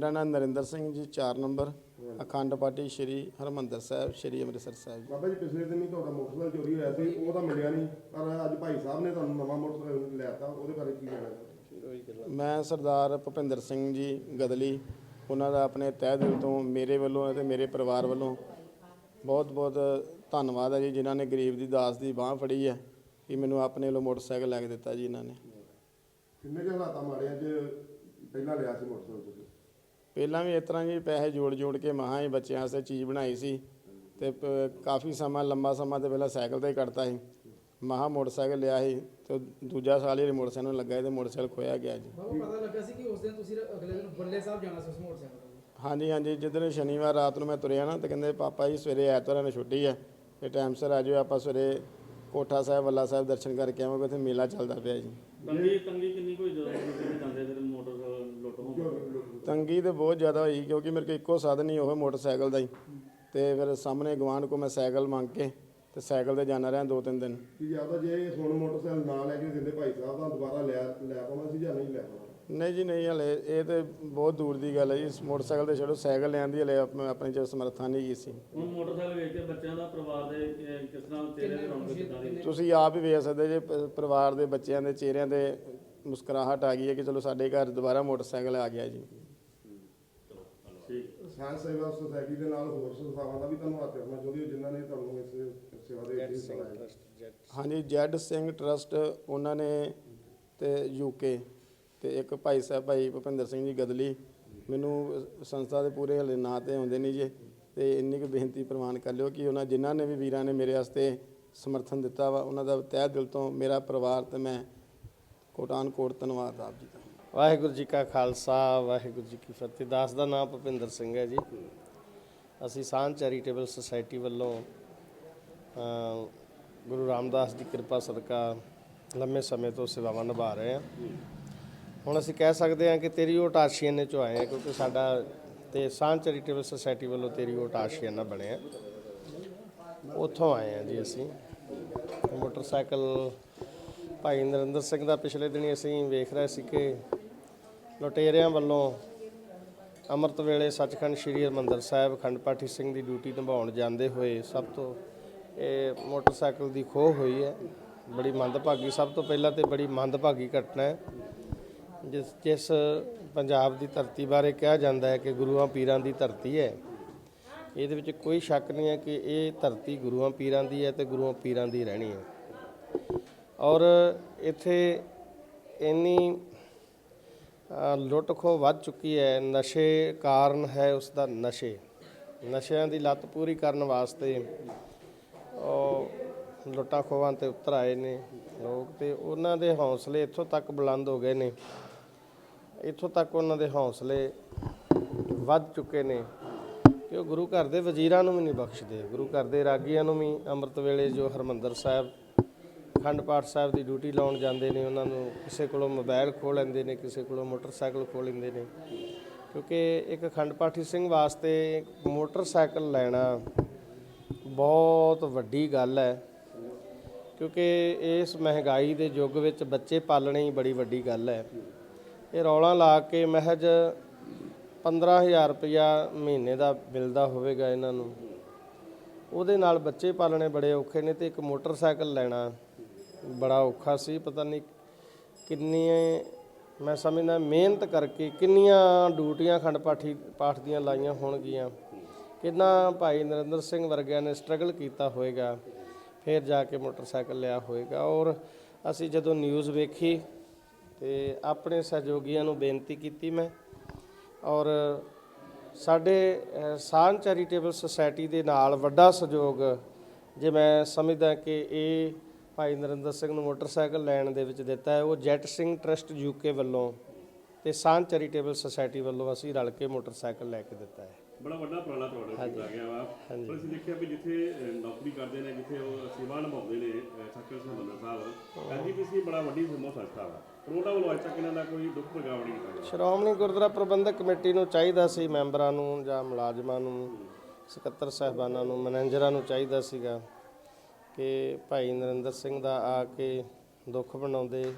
ਮੇਰਾ ਨਾਮ ਨਰਿੰਦਰ ਸਿੰਘ ਜੀ 4 ਨੰਬਰ ਅਖੰਡ ਪਾਟੀ ਸ਼੍ਰੀ ਹਰਮੰਦਰ ਸਾਹਿਬ ਸ਼੍ਰੀ ਅੰਮ੍ਰਿਤਸਰ ਸਾਹਿਬ ਜੀ। ਬਾਬਾ ਜੀ ਪਿਛਲੇ ਦਿਨ ਹੀ ਤੁਹਾਡਾ ਮੋਟਰਸਾਈਕਲ ਚੋਰੀ ਹੋਇਆ ਸੀ ਉਹ ਤਾਂ ਮਿਲਿਆ ਨਹੀਂ ਪਰ ਅੱਜ ਭਾਈ ਸਾਹਿਬ ਨੇ ਤੁਹਾਨੂੰ ਨਵਾਂ ਮੋਟਰਸਾਈਕਲ ਲਿਆਤਾ ਉਹਦੇ ਬਾਰੇ ਕੀ ਕਹਿਣਾ ਮੈਂ ਸਰਦਾਰ ਭੁਪਿੰਦਰ ਸਿੰਘ ਜੀ ਗਦਲੀ ਉਹਨਾਂ ਦਾ ਆਪਣੇ ਤਹਿ ਦਿਲ ਤੋਂ ਮੇਰੇ ਵੱਲੋਂ ਅਤੇ ਮੇਰੇ ਪਰਿਵਾਰ ਵੱਲੋਂ ਬਹੁਤ ਬਹੁਤ ਧੰਨਵਾਦ ਹੈ ਜੀ ਜਿਨ੍ਹਾਂ ਨੇ ਗਰੀਬ ਦੀ ਦਾਸ ਦੀ ਬਾਹ ਫੜੀ ਹੈ ਕਿ ਮੈਨੂੰ ਆਪਣੇ ਵੱਲੋਂ ਮੋਟਰਸਾਈਕਲ ਲੈ ਕੇ ਦਿੱਤਾ ਜੀ ਇਹਨਾਂ ਨੇ। ਕਿੰਨੇ ਕੁ ਹਾਲਾਤਾਂ ਮਾੜਿਆਂ 'ਚ ਪਹਿਲਾਂ ਲਿਆ ਸੀ ਮੋਟਰਸਾਈਕਲ ਤੁਸੀਂ? ਪਹਿਲਾਂ ਵੀ ਇਸ ਤਰ੍ਹਾਂ ਜੀ ਪੈਸੇ ਜੋੜ ਜੋੜ ਕੇ ਮਹਾਂ ਹੀ ਬੱਚਿਆਂ ਵਾਸਤੇ ਚੀਜ਼ ਬਣਾਈ ਸੀ ਤੇ ਪ- ਕਾਫੀ ਸਮਾਂ ਲੰਬਾ ਸਮਾਂ ਤੇ ਪਹਿਲਾਂ ਸਾਈਕਲ ਤੇ ਹੀ ਕੱਢਤਾ ਸੀ। ਮਹਾਂ ਮੋਟਰਸਾਈਕਲ ਲਿਆ ਸੀ ਤੇ ਦੂਜਾ ਸਾਲ ਹੀ ਮੋਟਰਸਾਈਕਲ ਨੂੰ ਲੱਗਾ ਸੀ ਤੇ ਮੋਟਰਸਾਈਕਲ ਖੋਇਆ ਗਿਆ ਜੀ। ਬਾਬੂ ਪਤਾ ਲੱਗਾ ਸੀ ਕਿ ਉਸ ਦਿਨ ਤੁਸੀਂ ਅਗਲੇ ਦਿਨ ਬੱਲੇ ਸਾਹਿਬ ਜਾਣਾ ਸੀ ਉਸ ਮੋਟਰਸਾਈਕਲ ਤੇ। ਹਾਂਜੀ ਹਾਂਜੀ ਜਿੱਦਣ ਸ਼ਨੀਵਾਰ ਰਾਤ ਨੂੰ ਮੈਂ ਤੁਰਿਆ ਨਾ ਤੇ ਕਹਿੰਦੇ ਪਾਪਾ ਜੀ ਸਵੇਰੇ ਐਤਵਾਰਾਂ ਨੂੰ ਛੁੱਟੀ ਹੈ ਤੇ ਟਾਈਮ ਸਿਰ ਆ ਜਾਓ ਆਪਾਂ ਸਵੇਰੇ ਕੋਠਾ ਸਾਹਿਬ ਵੱਲਾ ਸਾਹਿਬ ਦਰਸ਼ਨ ਕਰਕੇ ਆਵਾਂਗੇ ਉੱਥੇ ਮੇਲਾ ਚੱਲਦਾ ਪਿਆ ਜੀ। ਤੰਗੀ ਤੰਗੀ ਕਿੰਨੀ ਕੋਈ ਜਦੋਂ ਤੁਸੀਂ ਜਾਂਦੇ ਫਿਰ ਮੋਟਰ ਲੁੱਟ ਹੋ ਤੰਗੀ ਤੇ ਬਹੁਤ ਜ਼ਿਆਦਾ ਹੋਈ ਕਿਉਂਕਿ ਮੇਰੇ ਕੋਲ ਇੱਕੋ ਸਾਧਨ ਹੀ ਉਹ ਮੋਟਰਸਾਈਕਲ ਦਾ ਹੀ। ਤੇ ਫਿਰ ਸਾਹਮਣੇ ਗਵਾਂਢ ਕੋ ਮੈਂ ਸਾਈਕਲ ਮੰਗ ਕੇ ਤੇ ਸਾਈਕਲ ਤੇ ਜਾਣਾ ਰਿਹਾ ਦੋ ਤਿੰਨ ਦਿਨ। ਕੀ ਜਾਂਦਾ ਜੇ ਹੁਣ ਮੋਟਰਸਾਈਕਲ ਨਾ ਲੈ ਕੇ ਦਿੰਦੇ ਭਾਈ ਸਾਹਿਬ ਤਾਂ ਦੁਬਾਰਾ ਲੈ ਲੈ ਪਾਉਣਾ ਸੀ ਜਾਂ ਨਹੀਂ ਲੈ ਪਾਉਣਾ? ਨਹੀਂ ਜੀ ਨਹੀਂ ਹਲੇ ਇਹ ਤੇ ਬਹੁਤ ਦੂਰ ਦੀ ਗੱਲ ਹੈ ਜੀ। ਇਸ ਮੋਟਰਸਾਈਕਲ ਤੇ ਛੱਡੋ ਸਾਈਕਲ ਲੈਣ ਦੀ ਹਲੇ ਆਪ- ਆਪਣੀ ਚ ਸਮਰੱਥਾ ਨਹੀਂ ਗਈ ਸੀ। ਹੁਣ ਮੋਟਰਸਾਈਕਲ ਵੇਚ ਕੇ ਬੱਚਿਆਂ ਦਾ ਪਰਿਵਾਰ ਦੇ ਅਹ, ਕਿਸ ਤਰ੍ਹਾਂ ਚਿਹਰੇ ਤੇ ਰੌਣਕ ਕਿੱਦਾਂ ਦੀ? ਤੁਸੀਂ ਆਪ ਹੀ ਵੇਖ ਸਕਦੇ ਜੇ ਪ- ਪਰਿਵਾਰ ਦੇ ਬੱਚਿਆਂ ਦੇ ਚਿਹਰਿਆਂ ਤੇ ਮੁਸਕਰਾਹਟ ਆ ਗਈ ਹੈ ਕਿ ਚਲੋ ਸਾਡੇ ਘਰ ਦੁਬਾਰਾ ਮੋਟਰਸਾਈਕਲ ਆ ਗਿਆ ਜੀ। ਠੀਕ ਸਾਇੰਸ ਸੇਵਾ ਸੁਸਾਇਟੀ ਦੇ ਨਾਲ ਹੋਰ ਸੰਸਥਾਵਾਂ ਦਾ ਵੀ ਧੰਨਵਾਦ ਕਰਨਾ ਚਾਹੁੰਦੀ ਹਾਂ ਜਿਨ੍ਹਾਂ ਨੇ ਤੁਹਾਨੂੰ ਇਸ ਸੇਵਾ ਦੇ ਵਿੱਚ ਲਿਆ ਹਾਂਜੀ ਜੈਡ ਸਿੰਘ ਟਰਸਟ ਉਹਨਾਂ ਨੇ ਤੇ ਯੂਕੇ ਤੇ ਇੱਕ ਭਾਈ ਸਾਹਿਬ ਭਾਈ ਭੁਪਿੰਦਰ ਸਿੰਘ ਜੀ ਗਦਲੀ। ਮੈਨੂੰ ਸੰਸਥਾ ਦੇ ਪੂਰੇ ਹਲੇ ਨਾਂ ਤੇ ਆਉਂਦੇ ਨਹੀਂ ਜੇ। ਤੇ ਇੰਨੀ ਕੁ ਬੇਨਤੀ ਪ੍ਰਵਾਨ ਕਰ ਲਿਓ ਕਿ ਉਹਨਾਂ ਜਿਨ੍ਹਾਂ ਨੇ ਵੀ ਵੀਰਾਂ ਨੇ ਮੇਰੇ ਵਾਸਤੇ ਸਮਰਥਨ ਦਿੱਤਾ ਵਾ ਉਹਨਾਂ ਦਾ ਤਹਿ ਦਿਲ ਤੋਂ ਮੇਰਾ ਪਰਿਵਾਰ ਤੇ ਮੈਂ ਕੋਟਾਨ ਕੋਟ ਧੰਨਵਾਦ ਆਪ ਜੀ ਦਾ। ਵਾਹਿਗੁਰੂ ਜੀ ਕਾ ਖਾਲਸਾ, ਵਾਹਿਗੁਰੂ ਜੀ ਕੀ ਫਤਿਹ। ਦਾਸ ਦਾ ਨਾਮ ਭੁਪਿੰਦਰ ਸਿੰਘ ਹੈ ਜੀ। ਅਸੀਂ ਸਾਂਝ ਚੈਰੀਟੇਬਲ ਸੁਸਾਇਟੀ ਵੱਲੋਂ ਗੁਰੂ ਰਾਮਦਾਸ ਦੀ ਕਿਰਪਾ ਸਦਕਾ ਲੰਮੇ ਸਮੇਂ ਤੋਂ ਸੇਵਾਵਾਂ ਨਿਭਾ ਰਹੇ ਹਾਂ। ਹੁਣ ਅਸੀਂ ਕਹਿ ਸਕਦੇ ਹਾਂ ਕਿ ਤੇਰੀ ਓਟ ਆਸ਼ੀਆਨੇ ਚੋਂ ਆਏ ਹਾਂ, ਕਿਉਂਕਿ ਸਾਡਾ ਤੇ ਸਾਂਝ ਚੈਰੀਟੇਬਲ ਸੁਸਾਇਟੀ ਵੱਲੋਂ ਤੇਰੀ ਓਟ ਆਸ਼ੀਆਨਾ ਬਣਿਆ ਉੱਥੋਂ ਆਏ ਹਾਂ ਜੀ ਅਸੀਂ। ਮੋਟਰਸਾਈਕਲ ਭਾਈ ਨਰਿੰਦਰ ਸਿੰਘ ਦਾ ਪਿਛਲੇ ਦਿਨੀ ਅਸੀਂ ਵੇਖ ਰਹੇ ਸੀ ਕਿ ਲੁਟੇਰਿਆਂ ਵੱਲੋਂ ਅੰਮ੍ਰਿਤ ਵੇਲੇ ਸੱਚਖੰਡ ਸ੍ਰੀ ਹਰਿਮੰਦਰ ਸਾਹਿਬ ਖੰਡ ਪਾਠੀ ਸਿੰਘ ਦੀ ਡਿਊਟੀ ਨਿਭਾਉਣ ਜਾਂਦੇ ਹੋਏ ਸਭ ਤੋਂ ਇਹ ਮੋਟਰਸਾਈਕਲ ਦੀ ਖੋਹ ਹੋਈ ਹੈ। ਬੜੀ ਮੰਦਭਾਗੀ, ਸਭ ਤੋਂ ਪਹਿਲਾਂ ਤੇ ਬੜੀ ਮੰਦਭਾਗੀ ਘਟਨਾ ਹੈ, ਜਿਸ ਜਿਸ ਪੰਜਾਬ ਦੀ ਧਰਤੀ ਬਾਰੇ ਕਿਹਾ ਜਾਂਦਾ ਹੈ ਕਿ ਗੁਰੂਆਂ ਪੀਰਾਂ ਦੀ ਧਰਤੀ ਹੈ। ਇਹਦੇ ਵਿੱਚ ਕੋਈ ਸ਼ੱਕ ਨਹੀਂ ਹੈ ਕਿ ਇਹ ਧਰਤੀ ਗੁਰੂਆਂ ਪੀਰਾਂ ਦੀ ਹੈ ਤੇ ਗੁਰੂਆਂ ਪੀਰਾਂ ਦੀ ਰਹਿਣੀ ਹੈ। ਔਰ ਇੱਥੇ ਇੰਨੀ ਲੁੱਟ ਖੋਹ ਵੱਧ ਚੁੱਕੀ ਹੈ, ਨਸ਼ੇ ਕਾਰਨ ਹੈ ਉਸ ਦਾ ਨਸ਼ੇ। ਨਸ਼ਿਆਂ ਦੀ ਲੱਤ ਪੂਰੀ ਕਰਨ ਵਾਸਤੇ ਉਹ ਲੁੱਟਾਂ ਖੋਹਾਂ ਤੇ ਉਤਰ ਆਏ ਨੇ ਲੋਕ ਤੇ ਉਹਨਾਂ ਦੇ ਹੌਸਲੇ ਇੱਥੋਂ ਤੱਕ ਬੁਲੰਦ ਹੋ ਗਏ ਨੇ। ਇੱਥੋਂ ਤੱਕ ਉਹਨਾਂ ਦੇ ਹੌਸਲੇ ਵੱਧ ਚੁੱਕੇ ਨੇ ਕਿ ਉਹ ਗੁਰੂ ਘਰ ਦੇ ਵਜ਼ੀਰਾਂ ਨੂੰ ਵੀ ਨਹੀਂ ਬਖਸ਼ਦੇ, ਗੁਰੂ ਘਰ ਦੇ ਰਾਗੀਆਂ ਨੂੰ ਵੀ ਅੰਮ੍ਰਿਤ ਵੇਲੇ ਜੋ ਹਰਮੰਦਰ ਸਾਹਿਬ ਅਖੰਡ ਪਾਠ ਸਾਹਿਬ ਦੀ ਡਿਊਟੀ ਲਾਉਣ ਜਾਂਦੇ ਨੇ, ਉਹਨਾਂ ਨੂੰ ਕਿਸੇ ਕੋਲੋਂ ਮੋਬਾਈਲ ਖੋਹ ਲੈਂਦੇ ਨੇ, ਕਿਸੇ ਕੋਲੋਂ ਮੋਟਰਸਾਈਕਲ ਖੋਹ ਲੈਂਦੇ ਨੇ। ਕਿਉਂਕਿ ਇੱਕ ਅਖੰਡ ਪਾਠੀ ਸਿੰਘ ਵਾਸਤੇ ਮੋਟਰਸਾਈਕਲ ਲੈਣਾ ਬਹੁਤ ਵੱਡੀ ਗੱਲ ਹੈ। ਕਿਉਂਕਿ ਇਸ ਮਹਿੰਗਾਈ ਦੇ ਯੁੱਗ ਵਿੱਚ ਬੱਚੇ ਪਾਲਣੇ ਹੀ ਬੜੀ ਵੱਡੀ ਗੱਲ ਹੈ। ਇਹ ਰੌਲਾ ਲਾ ਕੇ ਮਹਿਜ 15000 ਰੁਪਇਆ ਮਹੀਨੇ ਦਾ ਮਿਲਦਾ ਹੋਵੇਗਾ ਇਹਨਾਂ ਨੂੰ। ਉਹਦੇ ਨਾਲ ਬੱਚੇ ਪਾਲਣੇ ਬੜੇ ਔਖੇ ਨੇ ਤੇ ਇੱਕ ਮੋਟਰਸਾਈਕਲ ਲੈਣਾ ਬੜਾ ਔਖਾ ਸੀ ਪਤਾ ਨਹੀਂ ਕਿੰਨੀਆਂ ਮੈਂ ਸਮਝਦਾ ਮਿਹਨਤ ਕਰਕੇ ਕਿੰਨੀਆਂ ਡਿਊਟੀਆਂ ਖੰਡ ਪਾਠੀ ਪਾਠ ਦੀਆਂ ਲਾਈਆਂ ਹੋਣਗੀਆਂ। ਕਿੰਨਾ ਭਾਈ ਨਰਿੰਦਰ ਸਿੰਘ ਵਰਗਿਆਂ ਨੇ ਸਟਰਗਲ ਕੀਤਾ ਹੋਵੇਗਾ ਫਿਰ ਜਾ ਕੇ ਮੋਟਰਸਾਈਕਲ ਲਿਆ ਹੋਵੇਗਾ ਔਰ ਅਸੀਂ ਜਦੋਂ ਨਿਊਜ਼ ਵੇਖੀ ਤੇ ਆਪਣੇ ਸਹਿਯੋਗੀਆਂ ਨੂੰ ਬੇਨਤੀ ਕੀਤੀ ਮੈਂ ਔਰ ਸਾਡੇ ਅ, ਚੈਰੀਟੇਬਲ ਸੁਸਾਇਟੀ ਦੇ ਨਾਲ ਵੱਡਾ ਸਹਿਯੋਗ ਜੇ ਮੈਂ ਸਮਝਦਾ ਕਿ ਇਹ ਭਾਈ ਨਰਿੰਦਰ ਸਿੰਘ ਨੂੰ ਮੋਟਰਸਾਈਕਲ ਲੈਣ ਦੇ ਵਿੱਚ ਦਿੱਤਾ ਹੈ। ਉਹ ਜੈਟ ਸਿੰਘ ਟਰਸਟ ਯੂਕੇ ਵੱਲੋਂ ਤੇ ਸਾਂਝ ਚੈਰੀਟੇਬਲ ਸੁਸਾਇਟੀ ਵੱਲੋਂ ਅਸੀਂ ਰਲ ਕੇ ਮੋਟਰਸਾਈਕਲ ਲੈ ਕੇ ਦਿੱਤਾ ਹੈ। ਬੜਾ ਵੱਡਾ ਉਪਰਾਲਾ ਤੁਹਾਡਾ ਕੀਤਾ ਗਿਆ ਵਾ। ਪਰ ਅਸੀਂ ਦੇਖਿਆ ਵੀ ਜਿੱਥੇ ਨੌਕਰੀ ਕਰਦੇ ਨੇ ਜਿੱਥੇ ਉਹ ਸੇਵਾ ਨਿਭਾਉਂਦੇ ਨੇ ਸੱਚੇ ਸੰਬੰਧ ਸਾਹਿਬ ਐਨਜੀਪੀਸੀ ਬੜਾ ਵੱਡੀ ਸਮੂਹ ਸੰਸਥਾ ਵਾ। ਉਹਦਾ ਵੱਲੋਂ ਅੱਜ ਤੱਕ ਇਹਨਾਂ ਦਾ ਕੋਈ ਦੁੱਖ ਪ੍ਰਗਾਵ ਨਹੀਂ ਕੀਤਾ ਸ਼੍ਰੋਮਣੀ ਗੁਰਦੁਆਰਾ ਪ੍ਰਬੰਧਕ ਕਮੇਟੀ ਨੂੰ ਚਾਹੀਦਾ ਸੀ ਮੈਂਬਰਾਂ ਨੂੰ ਜਾਂ ਮੁਲਾਜ਼ਮਾਂ ਨੂੰ ਸਕੱਤਰ ਸਾਹਿਬਾਨਾਂ ਨੂੰ ਮੈਨੇਜਰਾਂ ਨੂੰ ਚਾਹੀਦਾ ਸੀਗਾ। ਕਿ ਭਾਈ ਨਰਿੰਦਰ ਸਿੰਘ ਦਾ ਆ ਕੇ ਦੁੱਖ ਬਣਾਉਂਦੇ।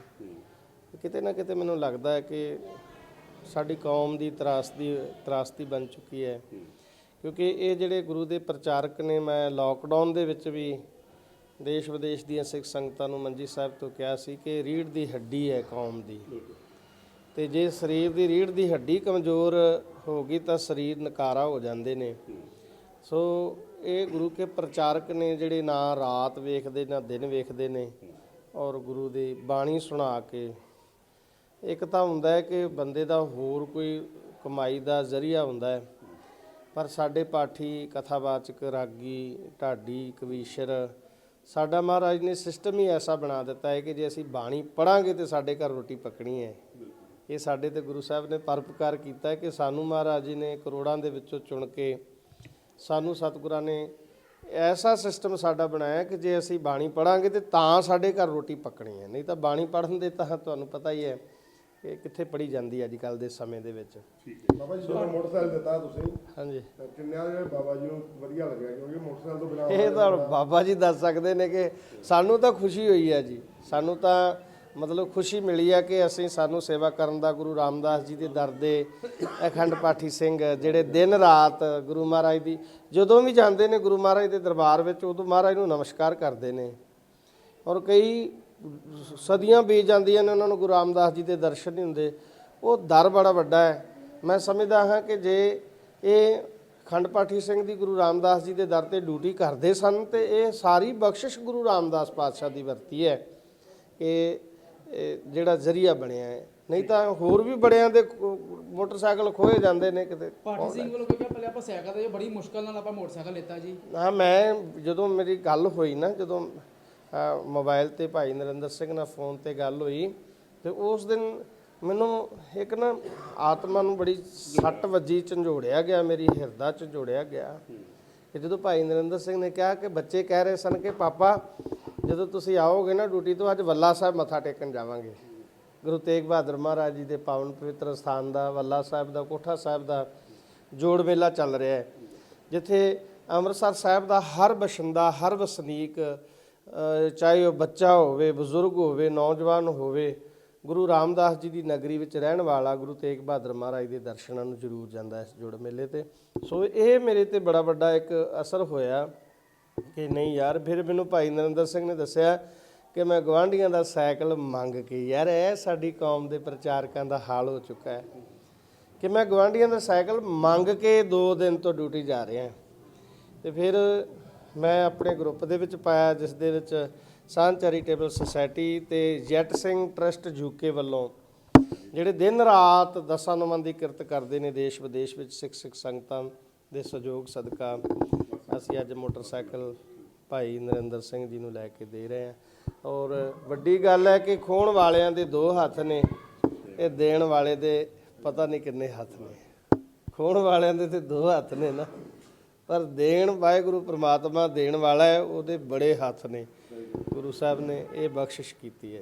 ਕਿਤੇ ਨਾ ਕਿਤੇ ਮੈਨੂੰ ਲੱਗਦਾ ਹੈ ਕਿ ਸਾਡੀ ਕੌਮ ਦੀ ਤਰਾਸਦੀ ਤਰਾਸਦੀ ਬਣ ਚੁੱਕੀ ਹੈ। ਕਿਉਂਕਿ ਇਹ ਜਿਹੜੇ ਗੁਰੂ ਦੇ ਪ੍ਰਚਾਰਕ ਨੇ, ਮੈਂ ਲੋਕਡਾਊਨ ਦੇ ਵਿੱਚ ਵੀ ਦੇਸ਼ ਵਿਦੇਸ਼ ਦੀਆਂ ਸਿੱਖ ਸੰਗਤਾਂ ਨੂੰ ਮੰਜੀ ਸਾਹਿਬ ਤੋਂ ਕਿਹਾ ਸੀ ਕਿ ਰੀੜ ਦੀ ਹੱਡੀ ਹੈ ਕੌਮ ਦੀ। ਤੇ ਜੇ ਸਰੀਰ ਦੀ ਰੀੜ ਦੀ ਹੱਡੀ ਕਮਜ਼ੋਰ ਹੋ ਗਈ ਤਾਂ ਸਰੀਰ ਨਕਾਰਾ ਹੋ ਜਾਂਦੇ ਨੇ। ਸੋ ਇਹ ਗੁਰੂ ਕੇ ਪ੍ਰਚਾਰਕ ਨੇ ਜਿਹੜੇ ਨਾ ਰਾਤ ਵੇਖਦੇ, ਨਾ ਦਿਨ ਵੇਖਦੇ ਨੇ ਔਰ ਗੁਰੂ ਦੀ ਬਾਣੀ ਸੁਣਾ ਕੇ ਇੱਕ ਤਾਂ ਹੁੰਦਾ ਹੈ ਕਿ ਬੰਦੇ ਦਾ ਹੋਰ ਕੋਈ ਕਮਾਈ ਦਾ ਜ਼ਰੀਆ ਹੁੰਦਾ ਹੈ, ਪਰ ਸਾਡੇ ਪਾਠੀ ਕਥਾਵਾਚਕ, ਰਾਗੀ, ਢਾਡੀ, ਕਵੀਸ਼ਰ ਸਾਡਾ ਮਹਾਰਾਜ ਨੇ ਸਿਸਟਮ ਹੀ ਐਸਾ ਬਣਾ ਦਿੱਤਾ ਹੈ ਕਿ ਜੇ ਅਸੀਂ ਬਾਣੀ ਪੜਾਂਗੇ ਤੇ ਸਾਡੇ ਘਰ ਰੋਟੀ ਪੱਕਣੀ ਹੈ। ਇਹ ਸਾਡੇ ਤੇ ਗੁਰੂ ਸਾਹਿਬ ਨੇ ਪਰਪਕਾਰ ਕੀਤਾ ਕਿ ਸਾਨੂੰ ਮਹਾਰਾਜ ਜੀ ਨੇ ਕਰੋੜਾਂ ਦੇ ਵਿੱਚੋਂ ਚੁਣ ਕੇ ਸਾਨੂੰ ਸਤਿਗੁਰਾਂ ਨੇ ਐਸਾ ਸਿਸਟਮ ਸਾਡਾ ਬਣਾਇਆ ਕਿ ਜੇ ਅਸੀਂ ਬਾਣੀ ਪੜਾਂਗੇ ਤੇ ਤਾਂ ਸਾਡੇ ਘਰ ਰੋਟੀ ਪੱਕਣੀ ਹੈ। ਨਹੀਂ ਤਾਂ ਬਾਣੀ ਪੜਨ ਦੇ ਤਾਂ ਤੁਹਾਨੂੰ ਪਤਾ ਹੀ ਹੈ ਕਿ ਕਿੱਥੇ ਪੜੀ ਜਾਂਦੀ ਅੱਜ ਕੱਲ ਦੇ ਸਮੇਂ ਦੇ ਵਿੱਚ। ਬਾਬਾ ਜੀ ਜਦੋਂ ਮੋਟਰਸਾਈਕਲ ਦਿੱਤਾ ਤੁਸੀਂ। ਹਾਂਜੀ। ਤਾਂ ਕਿੰਨਿਆਂ ਦੇ ਬਾਬਾ ਜੀ ਨੂੰ ਵਧੀਆ ਲੱਗਿਆ ਕਿਉਂਕਿ ਮੋਟਰਸਾਈਕਲ ਤੋਂ ਬਿਨਾਂ ਇਹ ਤਾਂ ਬਾਬਾ ਜੀ ਦੱਸ ਸਕਦੇ ਨੇ ਕਿ ਸਾਨੂੰ ਤਾਂ ਖੁਸ਼ੀ ਹੋਈ ਹੈ ਜੀ। ਸਾਨੂੰ ਤਾਂ ਮਤਲਬ ਖੁਸ਼ੀ ਮਿਲੀ ਹੈ ਕਿ ਅਸੀਂ ਸਾਨੂੰ ਸੇਵਾ ਕਰਨ ਦਾ ਗੁਰੂ ਰਾਮਦਾਸ ਜੀ ਦੇ ਦਰ ਦੇ ਅਖੰਡ ਪਾਠੀ ਸਿੰਘ ਜਿਹੜੇ ਦਿਨ ਰਾਤ ਗੁਰੂ ਮਹਾਰਾਜ ਦੀ, ਜਦੋਂ ਵੀ ਜਾਂਦੇ ਨੇ ਗੁਰੂ ਮਹਾਰਾਜ ਦੇ ਦਰਬਾਰ ਵਿੱਚ, ਉਦੋਂ ਮਹਾਰਾਜ ਨੂੰ ਨਮਸਕਾਰ ਕਰਦੇ ਨੇ। ਔਰ ਕਈ ਸਦੀਆਂ ਬੀਤ ਜਾਂਦੀਆਂ ਨੇ, ਉਹਨਾਂ ਨੂੰ ਗੁਰੂ ਰਾਮਦਾਸ ਜੀ ਦੇ ਦਰਸ਼ਨ ਨਹੀਂ ਹੁੰਦੇ। ਉਹ ਦਰ ਬੜਾ ਵੱਡਾ ਹੈ। ਮੈਂ ਸਮਝਦਾ ਹਾਂ ਕਿ ਜੇ ਇਹ ਖੰਡ ਪਾਠੀ ਸਿੰਘ ਦੀ ਗੁਰੂ ਰਾਮਦਾਸ ਜੀ ਦੇ ਦਰ ਤੇ ਡਿਊਟੀ ਕਰਦੇ ਸਨ, ਤੇ ਇਹ ਸਾਰੀ ਬਖਸ਼ਿਸ਼ ਗੁਰੂ ਰਾਮਦਾਸ ਪਾਤਸ਼ਾਹ ਦੀ ਵਰਤੀ ਹੈ ਕਿ ਜਿਹੜਾ ਜ਼ਰੀਆ ਬਣਿਆ ਹੈ। ਨਹੀਂ ਤਾਂ ਹੋਰ ਵੀ ਬੜਿਆਂ ਦੇ ਮੋਟਰਸਾਈਕਲ ਖੋਏ ਜਾਂਦੇ ਨੇ ਕਿਤੇ। ਪਾਠੀ ਸਿੰਘ ਵੱਲੋਂ ਕਿਹਾ ਪਹਿਲੇ ਆਪਾਂ ਸਾਈਕਲ ਤੇ ਬੜੀ ਮੁਸ਼ਕਲ ਨਾਲ ਆਪਾਂ ਮੋਟਰਸਾਈਕਲ ਲਿੱਤਾ ਜੀ। ਹਾਂ ਮੈਂ ਜਦੋਂ ਮੇਰੀ ਗੱਲ ਹੋਈ ਨਾ ਜਦੋਂ ਮੋਬਾਈਲ ਤੇ ਭਾਈ ਨਰਿੰਦਰ ਸਿੰਘ ਨਾਲ ਫੋਨ ਤੇ ਗੱਲ ਹੋਈ ਤੇ ਉਸ ਦਿਨ ਮੈਨੂੰ ਇੱਕ ਨਾ ਆਤਮਾ ਨੂੰ ਬੜੀ ਸੱਟ ਵੱਜੀ ਝੰਜੋੜਿਆ ਗਿਆ ਮੇਰੀ ਹਿਰਦਾ ਝੰਜੋੜਿਆ ਗਿਆ। ਕਿ ਜਦੋਂ ਭਾਈ ਨਰਿੰਦਰ ਸਿੰਘ ਨੇ ਕਿਹਾ ਕਿ ਬੱਚੇ ਕਹਿ ਰਹੇ ਸਨ ਕਿ ਪਾਪਾ ਜਦੋਂ ਤੁਸੀਂ ਆਓਗੇ ਨਾ ਡਿਊਟੀ ਤੋਂ, ਅੱਜ ਵੱਲਾ ਸਾਹਿਬ ਮੱਥਾ ਟੇਕਣ ਜਾਵਾਂਗੇ। ਗੁਰੂ ਤੇਗ ਬਹਾਦਰ ਮਹਾਰਾਜ ਜੀ ਦੇ ਪਾਵਨ ਪਵਿੱਤਰ ਸਥਾਨ ਦਾ, ਵੱਲਾ ਸਾਹਿਬ ਦਾ, ਕੋਠਾ ਸਾਹਿਬ ਦਾ ਜੋੜ ਮੇਲਾ ਚੱਲ ਰਿਹਾ ਹੈ। ਜਿੱਥੇ ਅੰਮ੍ਰਿਤਸਰ ਸਾਹਿਬ ਦਾ ਹਰ ਬਸ਼ਿੰਦਾ, ਹਰ ਵਸਨੀਕ ਚਾਹੇ ਉਹ ਬੱਚਾ ਹੋਵੇ, ਬਜ਼ੁਰਗ ਹੋਵੇ, ਨੌਜਵਾਨ ਹੋਵੇ, ਗੁਰੂ ਰਾਮਦਾਸ ਜੀ ਦੀ ਨਗਰੀ ਵਿੱਚ ਰਹਿਣ ਵਾਲਾ ਗੁਰੂ ਤੇਗ ਬਹਾਦਰ ਮਹਾਰਾਜ ਦੇ ਦਰਸ਼ਨਾਂ ਨੂੰ ਜ਼ਰੂਰ ਜਾਂਦਾ ਇਸ ਜੋੜ ਮੇਲੇ ਤੇ। ਸੋ ਇਹ ਮੇਰੇ ਤੇ ਬੜਾ ਵੱਡਾ ਇੱਕ ਅਸਰ ਹੋਇਆ। ਕਿ ਨਹੀਂ ਯਾਰ, ਫਿਰ ਮੈਨੂੰ ਭਾਈ ਨਰਿੰਦਰ ਸਿੰਘ ਨੇ ਦੱਸਿਆ ਕਿ ਮੈਂ ਗਵਾਂਢੀਆਂ ਦਾ ਸਾਈਕਲ ਮੰਗ ਕੇ, ਯਾਰ ਇਹ ਸਾਡੀ ਕੌਮ ਦੇ ਪ੍ਰਚਾਰਕਾਂ ਦਾ ਹਾਲ ਹੋ ਚੁੱਕਾ ਹੈ ਕਿ ਮੈਂ ਗਵਾਂਢੀਆਂ ਦਾ ਸਾਈਕਲ ਮੰਗ ਕੇ 2 ਦਿਨ ਤੋਂ ਡਿਊਟੀ ਜਾ ਰਿਹਾ ਤੇ ਫਿਰ ਮੈਂ ਆਪਣੇ ਗਰੁੱਪ ਦੇ ਵਿੱਚ ਪਾਇਆ, ਜਿਸ ਦੇ ਵਿੱਚ ਸਾਂਝ ਚੈਰੀਟੇਬਲ ਸੁਸਾਇਟੀ ਤੇ ਜੈਟ ਸਿੰਘ ਟਰਸਟ ਯੂਕੇ ਵੱਲੋਂ ਜਿਹੜੇ ਦਿਨ ਰਾਤ ਦਸਾਂ ਨੁਮਾਂ ਦੀ ਕਿਰਤ ਕਰਦੇ ਨੇ ਦੇਸ਼ ਵਿਦੇਸ਼ ਵਿੱਚ ਸਿੱਖ ਸਿੱਖ ਸੰਗਤਾਂ ਦੇ ਸਹਿਯੋਗ, ਸਦਕਾ ਅਸੀਂ ਅੱਜ ਮੋਟਰਸਾਈਕਲ ਭਾਈ ਨਰਿੰਦਰ ਸਿੰਘ ਜੀ ਨੂੰ ਲੈ ਕੇ ਦੇ ਰਹੇ ਹਾਂ। ਔਰ ਵੱਡੀ ਗੱਲ ਹੈ ਕਿ ਖੋਣ ਵਾਲਿਆਂ ਦੇ ਦੋ ਹੱਥ ਨੇ, ਇਹ ਦੇਣ ਵਾਲੇ ਦੇ ਪਤਾ ਨਹੀਂ ਕਿੰਨੇ ਹੱਥ ਨੇ। ਖੋਣ ਵਾਲਿਆਂ ਦੇ ਤੇ ਦੋ ਹੱਥ ਨੇ ਨਾ। ਪਰ ਦੇਣ ਵਾਹਿਗੁਰੂ ਪ੍ਰਮਾਤਮਾ ਦੇਣ ਵਾਲਾ ਹੈ, ਉਹਦੇ ਬੜੇ ਹੱਥ ਨੇ। ਗੁਰੂ ਸਾਹਿਬ ਨੇ ਇਹ ਬਖਸ਼ਿਸ਼ ਕੀਤੀ ਹੈ।